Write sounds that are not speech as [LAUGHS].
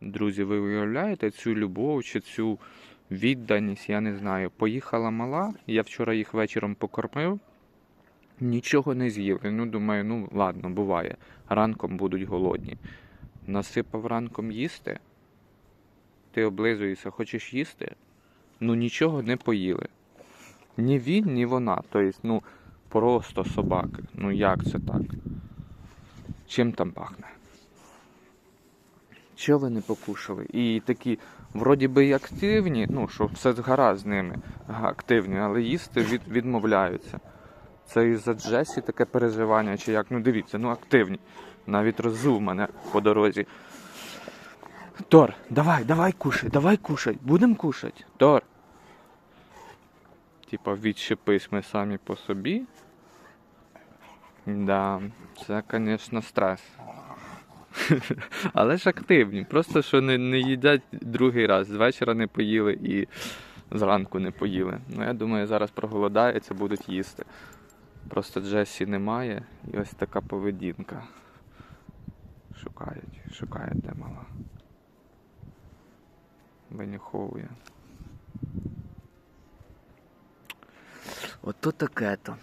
Друзі, ви уявляєте цю любов чи цю відданість, я не знаю. Поїхала мала, я вчора їх вечором покормив, нічого не з'їли. Ну, думаю, ну ладно, буває. Ранком будуть голодні. Насипав ранком їсти. Ти облизуєшся, хочеш їсти? Ну нічого не поїли. Ні він, ні вона. Тобто, ну, просто собаки. Ну як це так? Чим там пахне? Ви не покушали? І такі, вроді би, активні, ну, що все гаразд з ними, активні, але їсти від, відмовляються. Це із-за Джесі таке переживання, чи як, ну дивіться, ну активні. Навіть роззув мене по дорозі. Тор, давай, давай кушай, давай кушай, будем кушать. Тор. Типа відщепись ми самі по собі. Да, це, звісно, стрес. [LAUGHS] Але ж активні. Просто що не, не їдять другий раз. З вечора не поїли і зранку не поїли. Ну, я думаю, зараз проголодаються, будуть їсти. Просто Джесі немає і ось така поведінка. Шукають, шукають де мала. Винюховує. Ото таке то.